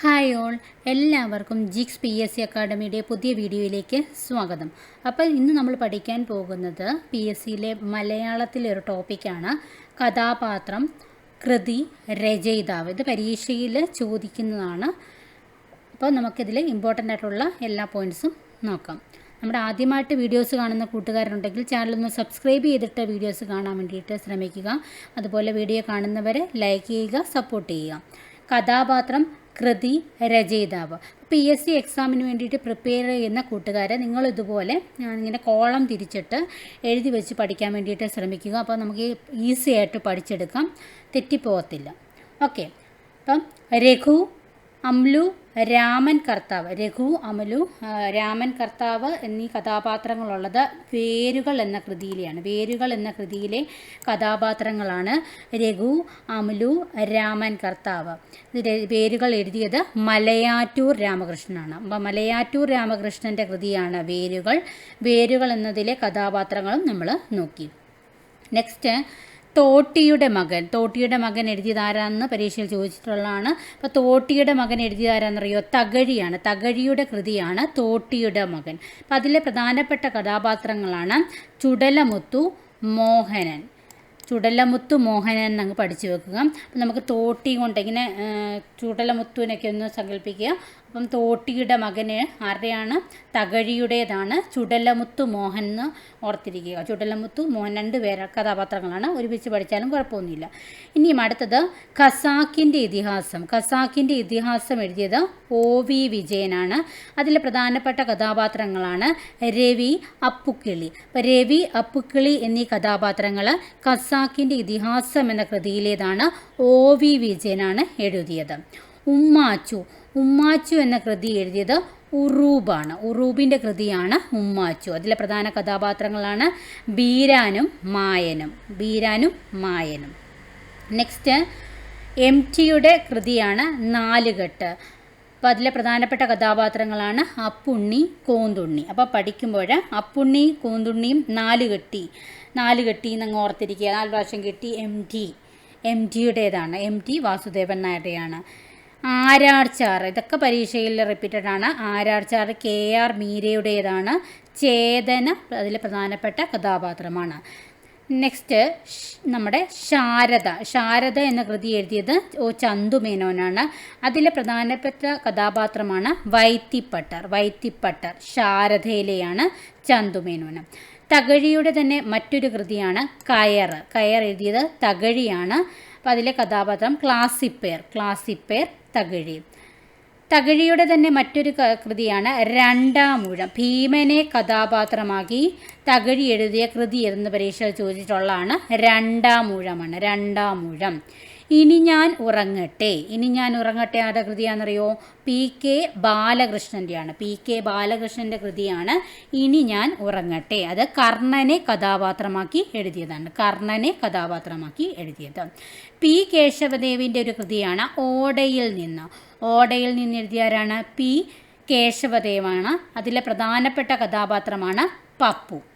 Hi all. എല്ലാവർക്കും ജിക്സ് P S C അക്കാഡമിയുടെ പുതിയ വീഡിയോയിലേക്ക് സ്വാഗതം. അപ്പോൾ ഇന്ന് നമ്മൾ പഠിക്കാൻ പോകുന്നത് പി എസ് സിയിലെ മലയാളത്തിലെ ഒരു ടോപ്പിക്കാണ്. കഥാപാത്രം കൃതി രചയിതാവ്. ഇത് പരീക്ഷയിൽ ചോദിക്കുന്നതാണ്. അപ്പോൾ നമുക്കിതിൽ ഇമ്പോർട്ടന്റ് ആയിട്ടുള്ള എല്ലാ പോയിന്റ്സും നോക്കാം. നമ്മുടെ ആദ്യമായിട്ട് വീഡിയോസ് കാണുന്ന കൂട്ടുകാരുണ്ടെങ്കിൽ ചാനലൊന്ന് സബ്സ്ക്രൈബ് ചെയ്തിട്ട് വീഡിയോസ് കാണാൻ വേണ്ടിയിട്ട് ശ്രമിക്കുക. അതുപോലെ വീഡിയോ കാണുന്നവരെ ലൈക്ക് ചെയ്യുക സപ്പോർട്ട് ചെയ്യുക. കഥാപാത്രം കൃതി രചയിതാവ്. പി എസ് സി എക്സാമിന് വേണ്ടിയിട്ട് പ്രിപ്പയർ ചെയ്യുന്ന കൂട്ടുകാരെ നിങ്ങൾ ഇതുപോലെ ഇങ്ങനെ കോളം തിരിച്ചിട്ട് എഴുതി വെച്ച് പഠിക്കാൻ വേണ്ടിയിട്ട് ശ്രമിക്കുക. അപ്പോൾ നമുക്ക് ഈസി ആയിട്ട് പഠിച്ചെടുക്കാം. തെറ്റിപ്പോകത്തില്ല. ഓക്കെ അപ്പം രഘു അമ്ലു രാമൻ കർത്താവ് രഘു അമലു രാമൻ കർത്താവ് എന്നീ കഥാപാത്രങ്ങളുള്ളത് വേരുകൾ എന്ന കൃതിയിലെയാണ്. വേരുകൾ എന്ന കൃതിയിലെ കഥാപാത്രങ്ങളാണ് രഘു അമലു രാമൻ കർത്താവ്. വേരുകൾ എഴുതിയത് മലയാറ്റൂർ രാമകൃഷ്ണനാണ്. അപ്പം മലയാറ്റൂർ രാമകൃഷ്ണന്റെ കൃതിയാണ് വേരുകൾ. വേരുകൾ എന്നതിലെ കഥാപാത്രങ്ങളും നമ്മൾ നോക്കി. നെക്സ്റ്റ് തോട്ടിയുടെ മകൻ. തോട്ടിയുടെ മകൻ എഴുതിയതാരാന്ന് പരീക്ഷയിൽ ചോദിച്ചിട്ടുള്ളതാണ്. അപ്പോൾ തോട്ടിയുടെ മകൻ എഴുതിയതാരാന്നറിയോ തകഴിയാണ്. തകഴിയുടെ കൃതിയാണ് തോട്ടിയുടെ മകൻ. അപ്പോൾ അതിലെ പ്രധാനപ്പെട്ട കഥാപാത്രങ്ങളാണ് ചുടലമുത്തു മോഹനൻ. ചുടലമുത്തു മോഹനൻ എന്നങ്ങ് പഠിച്ചു വെക്കുക. അപ്പം നമുക്ക് തോട്ടി കൊണ്ട് ഇങ്ങനെ ചുടലമുത്തുവിനൊക്കെ ഒന്ന് സങ്കല്പിക്കുക. അപ്പം തോട്ടിയുടെ മകന് ആരുടെയാണ്? തകഴിയുടേതാണ്. ചുടലമുത്തു മോഹൻ എന്ന് ഓർത്തിരിക്കുക. ചുടലമുത്തു മോഹൻ രണ്ട് പേര് കഥാപാത്രങ്ങളാണ്. ഒരുമിച്ച് പഠിച്ചാലും കുഴപ്പമൊന്നുമില്ല. ഇനിയും അടുത്തത് ഖസാക്കിന്റെ ഇതിഹാസം. ഖസാക്കിന്റെ ഇതിഹാസം എഴുതിയത് ഒ വി വിജയനാണ്. അതിലെ പ്രധാനപ്പെട്ട കഥാപാത്രങ്ങളാണ് രവി അപ്പുക്കിളി. അപ്പോൾ രവി അപ്പുക്കിളി എന്നീ കഥാപാത്രങ്ങൾ ഖസാക്കിന്റെ ഇതിഹാസം എന്ന കൃതിയിലേതാണ് ഒ വി വിജയനാണ് എഴുതിയത്. ഉമ്മാച്ചു. ഉമ്മാച്ചു എന്ന കൃതി എഴുതിയത് ഉറൂബാണ്. ഉറൂബിന്റെ കൃതിയാണ് ഉമ്മാച്ചു. അതിലെ പ്രധാന കഥാപാത്രങ്ങളാണ് ബീരാനും മായനും. ബീരാനും മായനും. നെക്സ്റ്റ് എം ടിയുടെ കൃതിയാണ് നാലുകെട്ട്. അപ്പോൾ അതിലെ പ്രധാനപ്പെട്ട കഥാപാത്രങ്ങളാണ് അപ്പുണ്ണി കോന്തുണ്ണി. അപ്പോൾ പഠിക്കുമ്പോൾ അപ്പുണ്ണി കോന്തുണ്ണിയും നാലുകെട്ടി. നാലുകെട്ടി എന്നങ്ങ് ഓർത്തിരിക്കുക. നാല് പ്രാവശ്യം കെട്ടി എം ടി എം ടിയുടേതാണ് എം ടി വാസുദേവൻ നായരുടെയാണ്. ആരാർച്ചാർ. ഇതൊക്കെ പരീക്ഷയിൽ റിപ്പീറ്റഡ് ആണ്. ആരാർച്ചാർ കെ ആർ മീരയുടേതാണ്. ചേതന അതിൽ പ്രധാനപ്പെട്ട കഥാപാത്രമാണ്. നെക്സ്റ്റ് നമ്മുടെ ശാരദ. ശാരദ എന്ന കൃതി എഴുതിയത് ഒ ചന്തുമേനോനാണ് അതിലെ പ്രധാനപ്പെട്ട കഥാപാത്രമാണ് വൈത്തിപ്പട്ടർ. വൈത്തിപ്പട്ടർ ശാരദയിലെയാണ് ചന്തുമേനോന് തകഴിയുടെ തന്നെ മറ്റൊരു കൃതിയാണ് കയർ. കയർ എഴുതിയത് തകഴിയാണ്. അപ്പോൾ അതിലെ കഥാപാത്രം ക്ലാസിപ്പേർ ക്ലാസിപ്പേർ തകഴി. തകഴിയുടെ തന്നെ മറ്റൊരു കൃതിയാണ് രണ്ടാമൂഴം ഭീമനെ കഥാപാത്രമാക്കി തകഴി എഴുതിയ കൃതി എന്ന് പരീക്ഷ ചോദിച്ചിട്ടുള്ളതാണ് രണ്ടാമൂഴമാണ് രണ്ടാമൂഴം ഇനി ഞാൻ ഉറങ്ങട്ടെ. ഇനി ഞാൻ ഉറങ്ങട്ടെ ആരുടെ കൃതിയാണെന്നറിയോ? പി കെ ബാലകൃഷ്ണന്റെയാണ് പി കെ ബാലകൃഷ്ണന്റെ കൃതിയാണ് ഇനി ഞാൻ ഉറങ്ങട്ടെ. അത് കർണനെ കഥാപാത്രമാക്കി എഴുതിയതാണ്. കർണനെ കഥാപാത്രമാക്കി എഴുതിയത്. പി കേശവദേവിന്റെ ഒരു കൃതിയാണ് ഓടയിൽ നിന്ന്. ഓടയിൽ നിന്ന് എഴുതിയാരാണ് പി കേശവദേവാണ്. അതിലെ പ്രധാനപ്പെട്ട കഥാപാത്രമാണ് പപ്പു.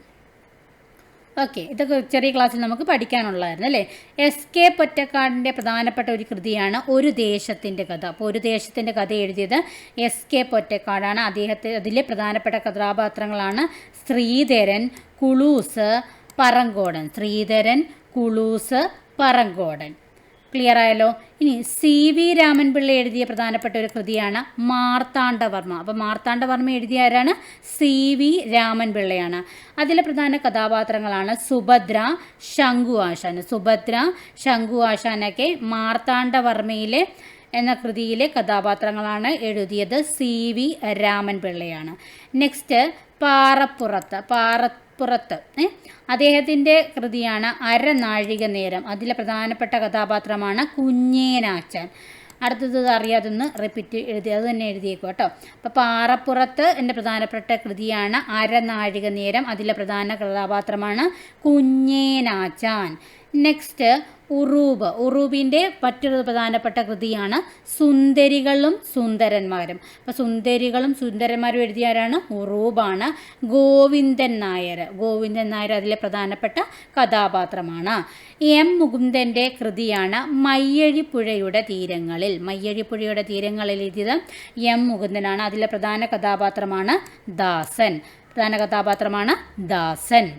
ഓക്കെ ഇതൊക്കെ ചെറിയ ക്ലാസ്സിൽ നമുക്ക് പഠിക്കാനുള്ളതായിരുന്നു അല്ലേ? എസ് കെ പൊറ്റക്കാടിന്റെ പ്രധാനപ്പെട്ട ഒരു കൃതിയാണ് ഒരു ദേശത്തിന്റെ കഥ. അപ്പോൾ ഒരു ദേശത്തിന്റെ കഥ എഴുതിയത് എസ് കെ പൊറ്റക്കാടാണ് അദ്ദേഹത്തെ അതിലെ പ്രധാനപ്പെട്ട കഥാപാത്രങ്ങളാണ് ശ്രീധരൻ കുളൂസ് പറങ്കോടൻ. ശ്രീധരൻ കുളൂസ് പറങ്കോടൻ. ക്ലിയർ ആയല്ലോ? ഇനി സി വി രാമൻപിള്ള എഴുതിയ പ്രധാനപ്പെട്ട ഒരു കൃതിയാണ് മാർത്താണ്ഡവർമ്മ. അപ്പോൾ മാർത്താണ്ഡവർമ്മ എഴുതിയ ആരാണ്? സി വി രാമൻപിള്ളയാണ്. അതിലെ പ്രധാന കഥാപാത്രങ്ങളാണ് സുഭദ്ര ശംഖു ആശാൻ. സുഭദ്ര ശംഖു ആശാനൊക്കെ മാർത്താണ്ഡവർമ്മയിലെ എന്ന കൃതിയിലെ കഥാപാത്രങ്ങളാണ് എഴുതിയത് സി വി രാമൻപിള്ളയാണ്. നെക്സ്റ്റ് പാറപ്പുറത്ത് പാറപ്പുറത്ത്? അദ്ദേഹത്തിന്റെ കൃതിയാണ് അരനാഴിക നേരം. അതിലെ പ്രധാനപ്പെട്ട കഥാപാത്രമാണ് കുഞ്ഞേനാച്ചൻ. അടുത്തത് അറിയാതൊന്ന് റിപ്പീറ്റ് എഴുതി അത് തന്നെ എഴുതിയേക്കും കേട്ടോ. അപ്പോൾ പാറപ്പുറത്ത് എന്റെ പ്രധാനപ്പെട്ട കൃതിയാണ് അരനാഴിക നേരം. അതിലെ പ്രധാന കഥാപാത്രമാണ് കുഞ്ഞേനാച്ചാൻ. നെക്സ്റ്റ് ഉറൂബ്. ഉറൂബിന്റെ മറ്റൊരു പ്രധാനപ്പെട്ട കൃതിയാണ് സുന്ദരികളും സുന്ദരന്മാരും. അപ്പോൾ സുന്ദരികളും സുന്ദരന്മാരും എഴുതിയ ആരാണ്? ഉറൂബാണ്. ഗോവിന്ദൻ നായർ. ഗോവിന്ദൻ നായർ അതിലെ പ്രധാനപ്പെട്ട കഥാപാത്രമാണ്. എം മുകുന്ദന്റെ കൃതിയാണ് മയ്യഴിപ്പുഴയുടെ തീരങ്ങളിൽ. മയ്യഴിപ്പുഴയുടെ തീരങ്ങളിൽ എഴുതിയത് എം മുകുന്ദനാണ്. അതിലെ പ്രധാന കഥാപാത്രമാണ് ദാസൻ. പ്രധാന കഥാപാത്രമാണ് ദാസൻ.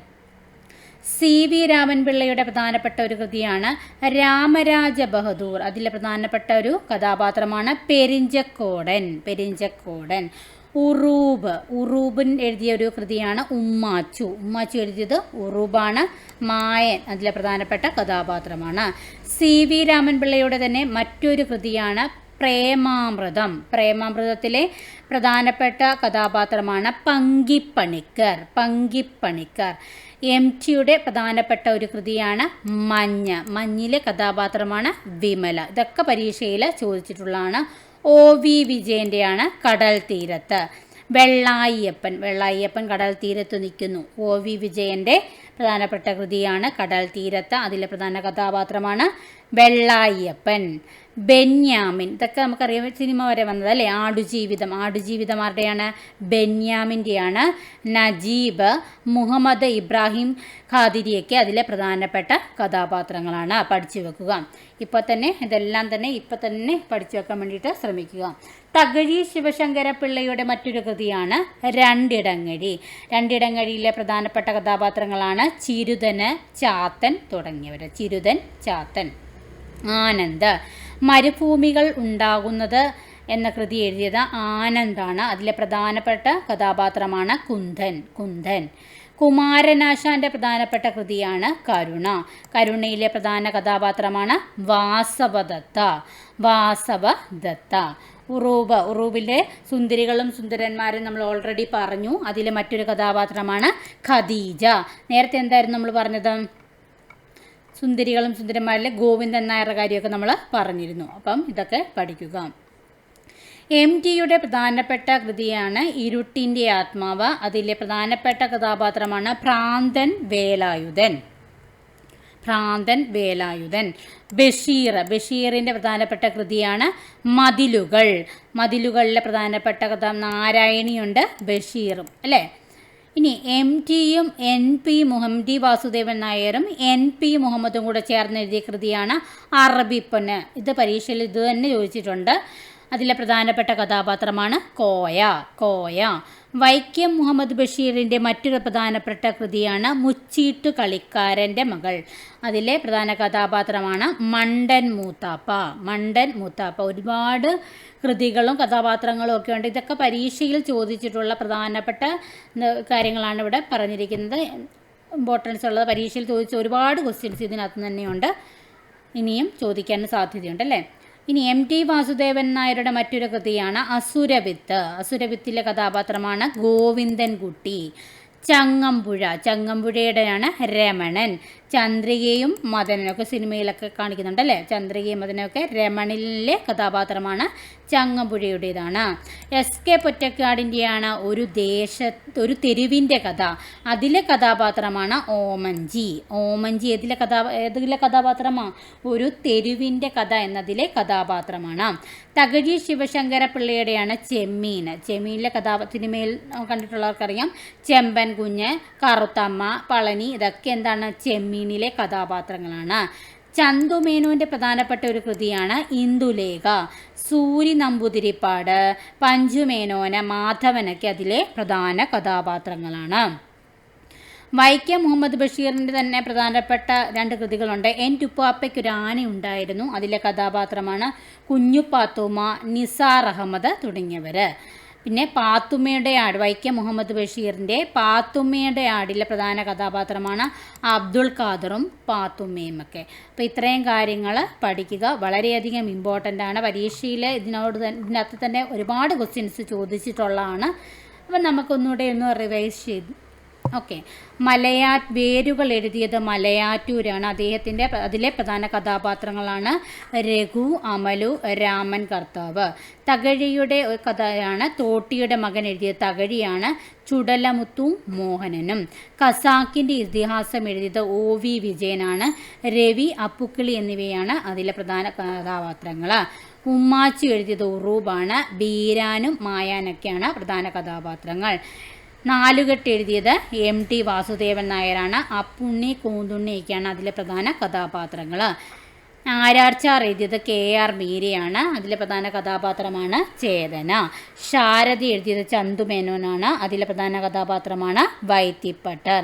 സി വി രാമൻപിള്ളയുടെ പ്രധാനപ്പെട്ട ഒരു കൃതിയാണ് രാമരാജ ബഹദൂർ അതിലെ പ്രധാനപ്പെട്ട ഒരു കഥാപാത്രമാണ് പെരിഞ്ചക്കോടൻ. പെരിഞ്ചക്കോടൻ. ഉറൂബ്. ഉറൂബിൻ എഴുതിയ ഒരു കൃതിയാണ് ഉമ്മാച്ചു. ഉമ്മാച്ചു എഴുതിയത് ഉറൂബാണ്. മായൻ അതിലെ പ്രധാനപ്പെട്ട കഥാപാത്രമാണ്. സി വി രാമൻപിള്ളയുടെ തന്നെ മറ്റൊരു കൃതിയാണ് പ്രേമാമൃതം. പ്രേമാമൃതത്തിലെ പ്രധാനപ്പെട്ട കഥാപാത്രമാണ് പങ്കിപ്പണിക്കർ. പങ്കിപ്പണിക്കർ. എം ടിയുടെ പ്രധാനപ്പെട്ട ഒരു കൃതിയാണ് മഞ്ഞ. മഞ്ഞിലെ കഥാപാത്രമാണ് വിമല. ഇതൊക്കെ പരീക്ഷയിൽ ചോദിച്ചിട്ടുള്ളതാണ്. ഒ വി വിജയന്റെയാണ് കടൽ തീരത്ത്. വെള്ളായിയപ്പൻ. വെള്ളായിയപ്പൻ കടൽ തീരത്ത് നിൽക്കുന്നു. ഒ വി വിജയന്റെ പ്രധാനപ്പെട്ട കൃതിയാണ് കടൽ തീരത്ത്. അതിലെ പ്രധാന കഥാപാത്രമാണ് വെള്ളായിയപ്പൻ. ബെന്യാമിൻ. ഇതൊക്കെ നമുക്കറിയാം സിനിമ വരെ വന്നത് അല്ലേ? ആടുജീവിതം. ആടുജീവിതം ആരുടെയാണ് ബെന്യാമിന്റെയാണ് നജീബ് മുഹമ്മദ് ഇബ്രാഹിം ഖാദിരിയൊക്കെ അതിലെ പ്രധാനപ്പെട്ട കഥാപാത്രങ്ങളാണ്. പഠിച്ചു വെക്കുക. ഇപ്പൊ തന്നെ ഇതെല്ലാം തന്നെ ഇപ്പൊ തന്നെ പഠിച്ചു വെക്കാൻ വേണ്ടിയിട്ട് ശ്രമിക്കുക. തകഴി ശിവശങ്കര പിള്ളയുടെ മറ്റൊരു കൃതിയാണ് രണ്ടിടങ്ങഴി. രണ്ടിടങ്ങഴിയിലെ പ്രധാനപ്പെട്ട കഥാപാത്രങ്ങളാണ് ചിരുതന് ചാത്തൻ തുടങ്ങിയവർ ചിരുതൻ ചാത്തൻ ആനന്ദ്. മരുഭൂമികൾ ഉണ്ടാകുന്നത് എന്ന കൃതി എഴുതിയത് ആനന്ദാണ്. അതിലെ പ്രധാനപ്പെട്ട കഥാപാത്രമാണ് കുന്ദൻ കുന്ദൻ കുമാരനാശാന്റെ പ്രധാനപ്പെട്ട കൃതിയാണ് കരുണ. കരുണയിലെ പ്രധാന കഥാപാത്രമാണ് വാസവദത്ത. വാസവദത്ത. ഉറൂബ്. ഉറൂബിലെ സുന്ദരികളും സുന്ദരന്മാരും നമ്മൾ ഓൾറെഡി പറഞ്ഞു. അതിലെ മറ്റൊരു കഥാപാത്രമാണ് ഖദീജ. നേരത്തെ എന്തായിരുന്നു നമ്മൾ പറഞ്ഞത്? സുന്ദരികളും സുന്ദരന്മാരിലെ ഗോവിന്ദൻ നായരുടെ കാര്യമൊക്കെ നമ്മൾ പറഞ്ഞിരുന്നു. അപ്പം ഇതൊക്കെ പഠിക്കുക. എം ടിയുടെ പ്രധാനപ്പെട്ട കൃതിയാണ് ഇരുട്ടിന്റെ ആത്മാവ്. അതിലെ പ്രധാനപ്പെട്ട കഥാപാത്രമാണ് ഭ്രാന്തൻ വേലായുധൻ. ഭ്രാന്തൻ വേലായുധൻ. ബഷീർ. ബഷീറിന്റെ പ്രധാനപ്പെട്ട കൃതിയാണ് മതിലുകൾ. മതിലുകളിലെ പ്രധാനപ്പെട്ട കഥ നാരായണിയുണ്ട് ബഷീറും. അല്ലേ? ഇനി എം ടിയും എൻ പി മുഹമ്മദി വാസുദേവൻ നായരും എൻ പി മുഹമ്മദും കൂടെ ചേർന്ന് എഴുതിയ കൃതിയാണ് അറബിപ്പൊന്ന്. ഇത് പരീക്ഷയിൽ ഇത് തന്നെ ചോദിച്ചിട്ടുണ്ട്. അതിലെ പ്രധാനപ്പെട്ട കഥാപാത്രമാണ് കോയ. കോയ. വൈക്കം മുഹമ്മദ് ബഷീറിന്റെ മറ്റൊരു പ്രധാനപ്പെട്ട കൃതിയാണ് മുച്ചീട്ടു കളിക്കാരന്റെ മകൾ. അതിലെ പ്രധാന കഥാപാത്രമാണ് മണ്ടൻ മൂത്താപ്പ. മണ്ടൻ മൂത്താപ്പ. ഒരുപാട് കൃതികളും കഥാപാത്രങ്ങളും ഒക്കെ ഉണ്ട്. ഇതൊക്കെ പരീക്ഷയിൽ ചോദിച്ചിട്ടുള്ള പ്രധാനപ്പെട്ട കാര്യങ്ങളാണ് ഇവിടെ പറഞ്ഞിരിക്കുന്നത്. ഇമ്പോർട്ടൻസ് ഉള്ളത് പരീക്ഷയിൽ ചോദിച്ച ഒരുപാട് ക്വസ്റ്റ്യൻസ് ഇതിനകത്ത് തന്നെയുണ്ട്. ഇനിയും ചോദിക്കാൻ സാധ്യതയുണ്ട് അല്ലേ? ഇനി എം ടി വാസുദേവൻ നായരുടെ മറ്റൊരു കൃതിയാണ് അസുരവിത്ത്. അസുരവിത്തിലെ കഥാപാത്രമാണ് ഗോവിന്ദൻകുട്ടി. ചങ്ങമ്പുഴ. ചങ്ങമ്പുഴയുടെയാണ് രമണൻ. ചന്ദ്രികയും മദനനൊക്കെ സിനിമയിലൊക്കെ കാണിക്കുന്നുണ്ട് അല്ലേ? ചന്ദ്രികയും മദനൊക്കെ രമണിലെ കഥാപാത്രമാണ് ചങ്ങമ്പുഴയുടേതാണ്. എസ് കെ പൊറ്റക്കാടിന്റെയാണ് ഒരു ദേശ ഒരു തെരുവിന്റെ കഥ. അതിലെ കഥാപാത്രമാണ് ഓമഞ്ചി ഓമഞ്ചി ഏതിലെ കഥാ ഏതിലെ കഥാപാത്രമാണ് ഒരു തെരുവിന്റെ കഥ എന്നതിലെ കഥാപാത്രമാണ്. തകഴി ശിവശങ്കര പിള്ളയുടെയാണ് ചെമ്മീൻ. ചെമ്മീനിലെ കഥാ സിനിമയിൽ കണ്ടിട്ടുള്ളവർക്കറിയാം. ചെമ്പൻ കുഞ്ഞ് കറുത്തമ്മ പളനി ഇതൊക്കെ എന്താണ് ചെമ്മീനിലെ കഥാപാത്രങ്ങളാണ്. ചന്തുമേനോന്റെ പ്രധാനപ്പെട്ട ഒരു കൃതിയാണ് ഇന്ദുലേഖ. സൂരി നമ്പൂതിരിപ്പാട്. പഞ്ചുമേനോന് മാധവനൊക്കെ അതിലെ പ്രധാന കഥാപാത്രങ്ങളാണ്. വൈക്കം മുഹമ്മദ് ബഷീറിന്റെ തന്നെ പ്രധാനപ്പെട്ട രണ്ട് കൃതികളുണ്ട്. എൻ ടുപ്പാപ്പയ്ക്ക് ഒരു ആന ഉണ്ടായിരുന്നു. അതിലെ കഥാപാത്രമാണ് കുഞ്ഞുപാത്തുമ്മ നിസാർ അഹമ്മദ് തുടങ്ങിയവർ പിന്നെ പാത്തുമ്മയുടെ ആട് വൈക്കം മുഹമ്മദ് ബഷീറിന്റെ പാത്തുമ്മയുടെ ആടിലെ പ്രധാന കഥാപാത്രമാണ് അബ്ദുൾ ഖാദറും പാത്തുമ്മയും ഒക്കെ. അപ്പോൾ ഇത്രയും കാര്യങ്ങൾ പഠിക്കുക വളരെയധികം ഇമ്പോർട്ടന്റ് ആണ്. പരീക്ഷയിൽ ഇതിനോട് ഇതിനകത്ത് തന്നെ ഒരുപാട് ക്വസ്റ്റ്യൻസ് ചോദിച്ചിട്ടുള്ളതാണ്. അപ്പം നമുക്കൊന്നുകൂടെ ഒന്ന് റിവൈസ് ചെയ്ത് ഓക്കെ. മലയാ വേരുകൾ എഴുതിയത് മലയാറ്റൂരാണ്. അദ്ദേഹത്തിന്റെ അതിലെ പ്രധാന കഥാപാത്രങ്ങളാണ് രഘു അമലു രാമൻ കർത്താവ്. തകഴിയുടെ കഥയാണ് തോട്ടിയുടെ മകൻ എഴുതിയ തകഴിയാണ് ചുടലമുത്തും മോഹനനും. കസാക്കിന്റെ ഇതിഹാസം എഴുതിയത് ഒ വി വിജയനാണ്. രവി അപ്പുക്കിളി എന്നിവയാണ് അതിലെ പ്രധാന കഥാപാത്രങ്ങൾ ഉമ്മാച്ചി എഴുതിയത് ഉറൂബാണ്. ബീരാനും മായാനൊക്കെയാണ് പ്രധാന കഥാപാത്രങ്ങൾ. നാലുകെട്ട് എഴുതിയത് എം ടി വാസുദേവൻ നായരാണ്. അപ്പുണ്ണി കൂന്തുണ്ണിയൊക്കെയാണ് അതിലെ പ്രധാന കഥാപാത്രങ്ങൾ ആരാർച്ചാർ എഴുതിയത് കെ ആർ മീരയാണ്. അതിലെ പ്രധാന കഥാപാത്രമാണ് ചേതന. ശാരദി എഴുതിയത് ചന്തുമേനോനാണ് അതിലെ പ്രധാന കഥാപാത്രമാണ് വൈത്തിപ്പട്ടർ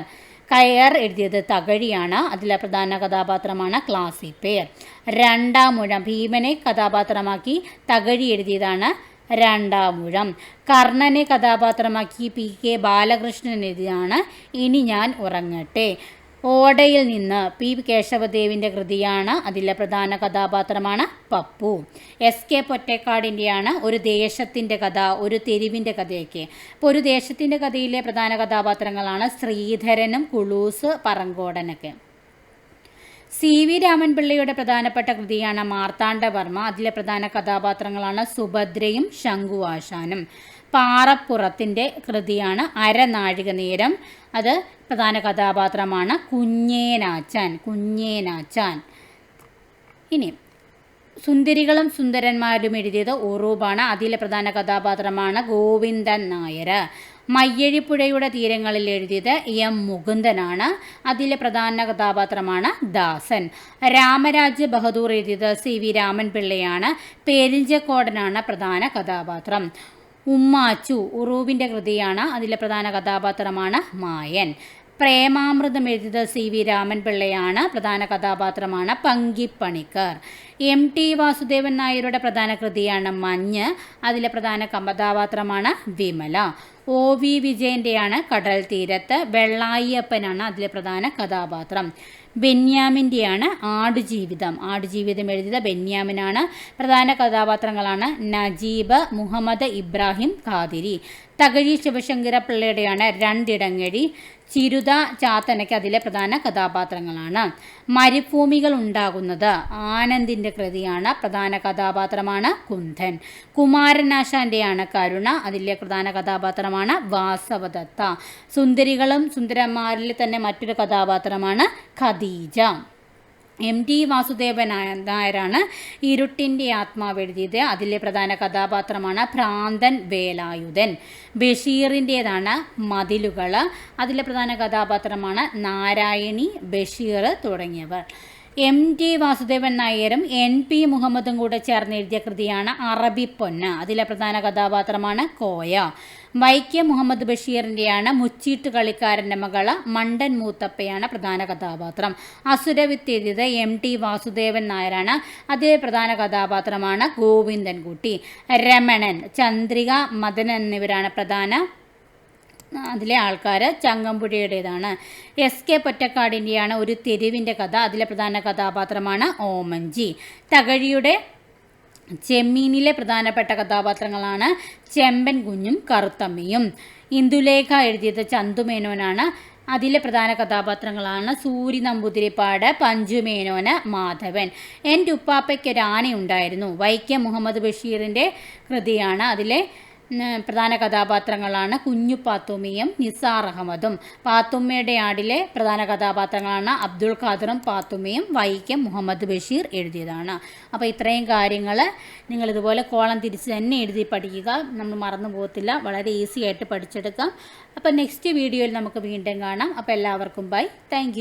കയർ എഴുതിയത് തകഴിയാണ്. അതിലെ പ്രധാന കഥാപാത്രമാണ് ക്ലാസിപ്പേർ. രണ്ടാം മുഴം ഭീമനെ കഥാപാത്രമാക്കി തകഴി എഴുതിയതാണ് രണ്ടാമൂഴം കർണനെ കഥാപാത്രമാക്കി പി കെ ബാലകൃഷ്ണനെതിരാണ് ഇനി ഞാൻ ഉറങ്ങട്ടെ ഓടയിൽ നിന്ന് പി കേശവദേവിന്റെ കൃതിയാണ് അതിലെ പ്രധാന കഥാപാത്രമാണ് പപ്പു. എസ് കെ പൊറ്റേക്കാടിന്റെയാണ് ഒരു ദേശത്തിന്റെ കഥ ഒരു തെരുവിന്റെ കഥയൊക്കെ. അപ്പോൾ ഒരു ദേശത്തിന്റെ കഥയിലെ പ്രധാന കഥാപാത്രങ്ങളാണ് ശ്രീധരനും കുളൂസ് പറങ്കോടനൊക്കെ. സി വി രാമൻപിള്ളയുടെ പ്രധാനപ്പെട്ട കൃതിയാണ് മാർത്താണ്ഡവർമ്മ. അതിലെ പ്രധാന കഥാപാത്രങ്ങളാണ് സുഭദ്രയും ശംഖുവാശാനും പാറപ്പുറത്തിന്റെ കൃതിയാണ് അരനാഴിക നേരം അത് പ്രധാന കഥാപാത്രമാണ് കുഞ്ഞേനാച്ചാൻ കുഞ്ഞേനാച്ചാൻ. ഇനി സുന്ദരികളും സുന്ദരന്മാരും എഴുതിയത് ഉറൂബാണ് അതിലെ പ്രധാന കഥാപാത്രമാണ് ഗോവിന്ദൻ നായർ മയ്യഴിപ്പുഴയുടെ തീരങ്ങളിൽ എഴുതിയത് എം മുകുന്ദനാണ്. അതിലെ പ്രധാന കഥാപാത്രമാണ് ദാസൻ. രാമരാജ് ബഹദൂർ എഴുതിയത് സി വി രാമൻപിള്ളയാണ്. പേരിഞ്ചക്കോടനാണ് പ്രധാന കഥാപാത്രം. ഉമ്മാച്ചു ഉറൂബിന്റെ കൃതിയാണ് അതിലെ പ്രധാന കഥാപാത്രമാണ് മായൻ. പ്രേമാമൃതം എഴുതിയത് സി വി രാമൻപിള്ളയാണ്. പ്രധാന കഥാപാത്രമാണ് പങ്കിപ്പണിക്കർ. എം ടി വാസുദേവൻ നായരുടെ പ്രധാന കൃതിയാണ് മഞ്ഞ്. അതിലെ പ്രധാന കഥാപാത്രമാണ് വിമല. ഒ വി വിജയന്റെയാണ് കടൽ തീരത്ത് വെള്ളായിയപ്പനാണ് അതിലെ പ്രധാന കഥാപാത്രം. ബെന്യാമിന്റെയാണ് ആടുജീവിതം. ആടുജീവിതം എഴുതിയത് ബെന്യാമിനാണ്. പ്രധാന കഥാപാത്രങ്ങളാണ് നജീബ് മുഹമ്മദ് ഇബ്രാഹിം ഖാദിരി തകഴി ശിവശങ്കര പിള്ളയുടെയാണ് രണ്ടിടങ്ങഴി. ചിരുത ചാത്തനയ്ക്ക് അതിലെ പ്രധാന കഥാപാത്രങ്ങളാണ്. മരുഭൂമികൾ ഉണ്ടാകുന്നത് ആനന്ദിന്റെ കൃതിയാണ് പ്രധാന കഥാപാത്രമാണ് കുന്ധൻ. കുമാരനാശാന്റെയാണ് കരുണ അതിലെ പ്രധാന കഥാപാത്രമാണ് വാസവദത്ത. സുന്ദരികളും സുന്ദരന്മാരിൽ തന്നെ മറ്റൊരു കഥാപാത്രമാണ് ഖദീജ. എം ടി വാസുദേവൻ നായരാണ് ഇരുട്ടിന്റെ ആത്മാവ് എഴുതിയത്. അതിലെ പ്രധാന കഥാപാത്രമാണ് ഭ്രാന്തൻ വേലായുധൻ. ബഷീറിന്റേതാണ് മതിലുകൾ. അതിലെ പ്രധാന കഥാപാത്രമാണ് നാരായണി ബഷീർ തുടങ്ങിയവർ. എം ടി വാസുദേവൻ നായരും എൻ പി മുഹമ്മദും കൂടെ ചേർന്ന് എഴുതിയ കൃതിയാണ് അറബി പൊന്ന അതിലെ പ്രധാന കഥാപാത്രമാണ് കോയ. വൈക്കം മുഹമ്മദ് ബഷീറിന്റെയാണ് മുച്ചീട്ട് കളിക്കാരന്റെ മകൾ മണ്ടൻ മൂത്തപ്പയാണ് പ്രധാന കഥാപാത്രം. അസുരവിത്ത് എം ടി വാസുദേവൻ നായരാണ്. അതിലെ പ്രധാന കഥാപാത്രമാണ് ഗോവിന്ദൻകുട്ടി രമണൻ ചന്ദ്രിക മദൻ എന്നിവരാണ് പ്രധാന അതിലെ ആൾക്കാർ ചങ്ങമ്പുഴയുടേതാണ്. എസ് കെ പൊറ്റക്കാടിന്റെയാണ് ഒരു തെരുവിന്റെ കഥ. അതിലെ പ്രധാന കഥാപാത്രമാണ് ഓമൻജി. തകഴിയുടെ ചെമ്മീനിലെ പ്രധാനപ്പെട്ട കഥാപാത്രങ്ങളാണ് ചെമ്പൻ കുഞ്ഞും കറുത്തമ്മയും. ഇന്ദുലേഖ എഴുതിയത് ചന്തുമേനോനാണ് അതിലെ പ്രധാന കഥാപാത്രങ്ങളാണ് സൂരി നമ്പൂതിരിപ്പാട് പഞ്ചുമേനോന് മാധവൻ. എന്റെ ഉപ്പാപ്പയ്ക്ക് ഒരു ആനയുണ്ടായിരുന്നു. വൈക്കം മുഹമ്മദ് ബഷീറിന്റെ കൃതിയാണ് അതിലെ പ്രധാന കഥാപാത്രങ്ങളാണ് കുഞ്ഞു പാത്തുമ്മയും നിസാർ അഹമ്മദും പാത്തുമ്മയുടെ ആടിലെ പ്രധാന കഥാപാത്രങ്ങളാണ് അബ്ദുൾ ഖാദറും പാത്തുമ്മയും വൈക്കം മുഹമ്മദ് ബഷീർ എഴുതിയതാണ്. അപ്പോൾ ഇത്രയും കാര്യങ്ങൾ നിങ്ങളിതുപോലെ കോളം തിരിച്ച് തന്നെ എഴുതി പഠിക്കുക. നമ്മൾ മറന്നു പോകത്തില്ല. വളരെ ഈസി ആയിട്ട് പഠിച്ചെടുക്കാം. അപ്പോൾ നെക്സ്റ്റ് വീഡിയോയിൽ നമുക്ക് വീണ്ടും കാണാം. അപ്പോൾ എല്ലാവർക്കും ബൈ. താങ്ക്